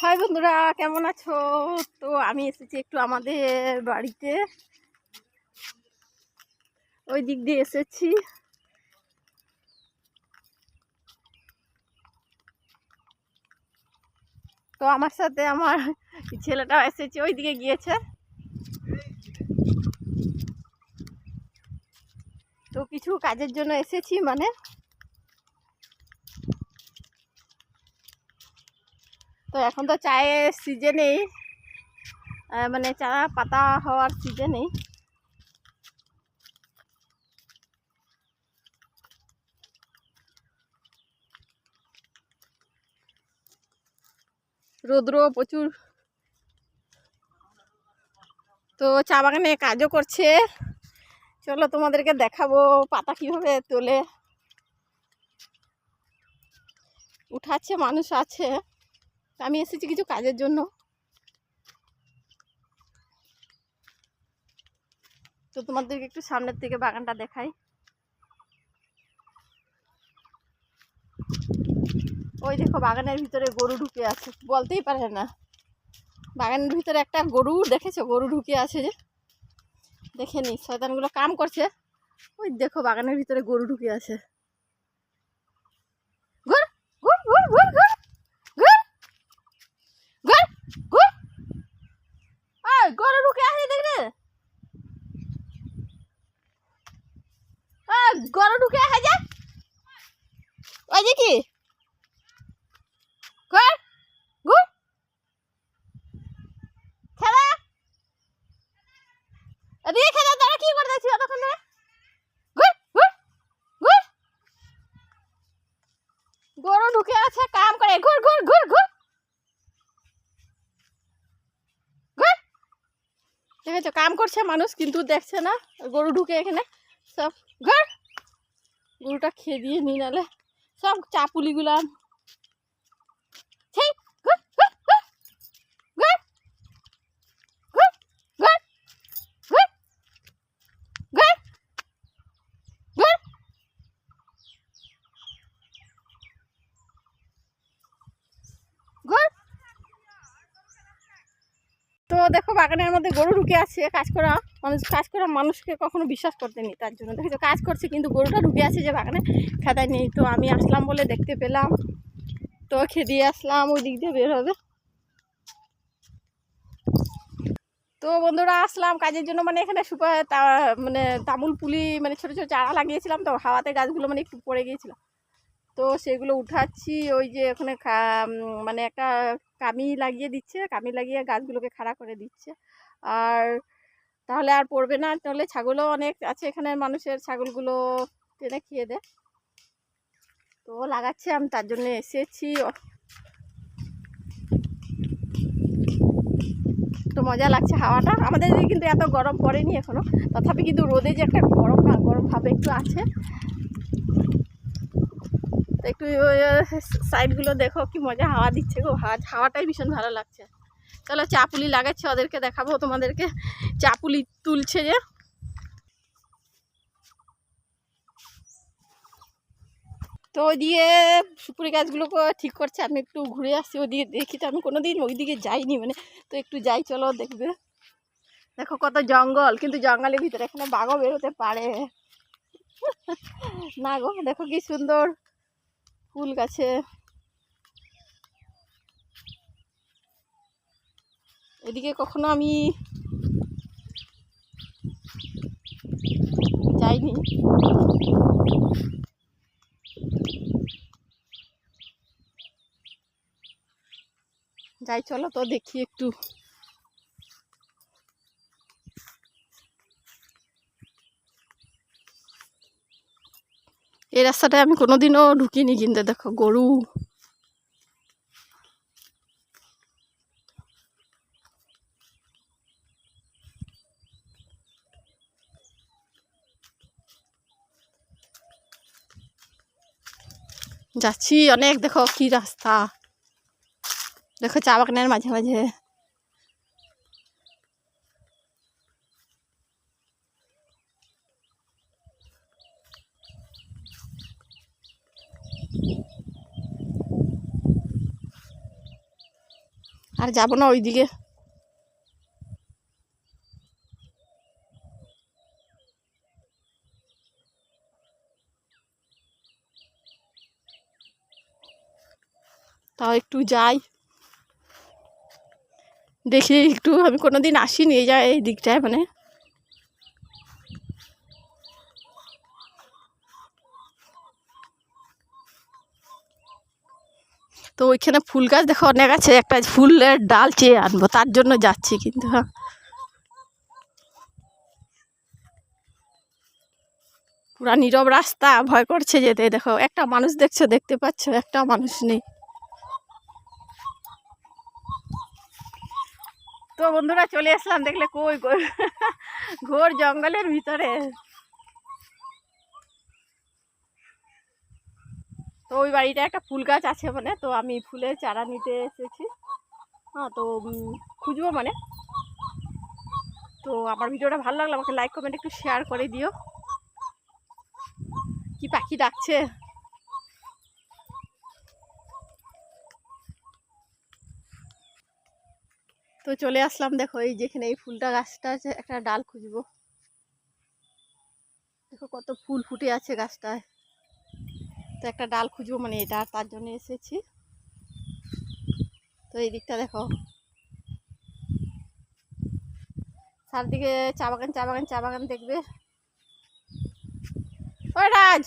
High বন্ধুরা, কেমন আছো? তো আমি এসেছি একটু আমাদের বাড়িতে। ওই দিক দিয়ে এসেছি। তো আমার সাথে আমার ছেলেটাও এসেছে, ওই দিকে গিয়েছে। তো কিছু কাজের জন্য এসেছি মানে তো এখন তো চায়ের সিজনেই মানে চা পাতা হওয়ার সিজনেই রৌদ্র প্রচুর। তো চা বাগানে কাজও করছে। চলো তোমাদেরকে দেখাবো পাতা কীভাবে তোলে। উঠাচ্ছে, মানুষ আছে। আমি এসেছি কিছু কাজের জন্য। তো তোমাদেরকে একটু সামনের থেকে বাগানটা দেখাই। ওই দেখো বাগানের ভিতরে গরু ঢুকে আছে, বলতেই পারে না। বাগানের ভিতরে একটা গরু, দেখেছ? গরু ঢুকে আছে যে। দেখে নি, শয়তানগুলো কাম করছে। ওই দেখো বাগানের ভিতরে গরু ঢুকে আছে। ওই কি? ঘুর ঘুর। কি করে ঘুর গরু ঢুকে আছে, কাম করে। ঘুর ঘুর ঘুর ঘুর। দেখেছ, কাম করছে মানুষ, কিন্তু দেখছে না। গরু ঢুকে এখানে। সব ঘর। গরুটা খেয়ে দিয়ে নি নালে। সব চাপুলিগুলা। সেই দেখো বাগানের মধ্যে গরু ঢুকে আছে, কাজ করা মানুষ কাজ করা মানুষকে কখনো বিশ্বাস করতে নেই, তার জন্য। দেখেছ, কাজ করছে, কিন্তু গরুটা ঢুকে আছে যে বাগানে খেদায় নেই। তো আমি আসলাম বলে দেখতে পেলাম। তো খেদিয়ে আসলাম, ওই দিক দিয়ে বের হবে। তো বন্ধুরা, আসলাম কাজের জন্য। মানে এখানে সুপার মানে তামুল পুলি মানে ছোটো ছোটো চারা লাগিয়েছিলাম, তো হাওয়াতে গাছগুলো মানে একটু পড়ে গিয়েছিল। তো সেগুলো উঠাচ্ছি, ওই যে ওখানে মানে একটা কামি লাগিয়ে দিচ্ছে, কামি লাগিয়ে গাছগুলোকে খাড়া করে দিচ্ছে। আর তাহলে আর পড়বে না, তাহলে ছাগলও অনেক আছে এখানে মানুষের, ছাগলগুলো টেনে খেয়ে দেয় তো লাগাচ্ছে আমি, তার জন্য এসেছি। তো মজা লাগছে হাওয়াটা। আমাদের কিন্তু এত গরম পড়েনি এখনও। তথাপি কিন্তু রোদে যে একটা গরম গরম ভাবে একটু আছে। একটু সাইডগুলো দেখো, কি মজা হাওয়া দিচ্ছে গো। হাওয়া, হাওয়াটাই ভীষণ ভালো লাগছে। চলো চাপুলি লাগাচ্ছে, ওদেরকে দেখাবো, তোমাদেরকে চাপুলি তুলছে যে। তো ওই দিয়ে সুপুরি গাছগুলোকে ঠিক করছে, আমি একটু ঘুরে আসছি, ওদিকে দেখি তো, আমি কোনো দিন ওইদিকে যাইনি মানে তো একটু যাই, চলো দেখবে। দেখো কত জঙ্গল, কিন্তু জঙ্গলের ভিতরে এখানে বাঘও বেরোতে পারে। না গো, দেখো কি সুন্দর। ফুল গাছে। এদিকে কখনো আমি যাইনি। যাই চলো তো দেখি একটু। এই রাস্তাটায় আমি কোনোদিনও ঢুকিনি কিন্তু, দেখো, গরু। যাচ্ছি, অনেক, দেখো, কি রাস্তা। দেখো, চা বাগানের মাঝে মাঝে। আর যাব না ওইদিকে। তাও একটু যাই। দেখি একটু, আমি কোনোদিন আসিনি এই যা এই দিকটায় মানে। তো ওইখানে ফুল গাছ দেখো অনেক আছে, একটা ফুলের ডাল চেয়ে আনব, তার জন্য যাচ্ছি কিন্তু হ্যাঁ। পুরা নীরব রাস্তা, ভয় করছে যেতে, দেখো, একটা মানুষ দেখছ, দেখতে পাচ্ছ, একটা মানুষ নেই। তো বন্ধুরা চলে আসলাম, দেখলে কই ঘোর জঙ্গলের ভিতরে। তো ওই বাড়িটা একটা ফুল গাছ আছে মানে তো আমি ফুলের চারা নিতে এসেছি। হ্যাঁ তো খুঁজবো মানে। তো আমার ভিডিওটা ভালো লাগল আমাকে লাইক কমেন্ট একটু শেয়ার করে দিও। কি পাখি ডাকছে? তো চলে আসলাম, দেখো, এই যেখানে এই ফুলটা গাছটা আছে, একটা ডাল খুঁজবো। দেখো কত ফুল ফুটে আছে গাছটায়। তো একটা ডাল খুঁজবো মানে এটা, তার জন্য এসেছি। তো এই দিকটা দেখো। চারদিকে চা বাগান চা বাগান চা বাগান দেখবে। ওই রাজ!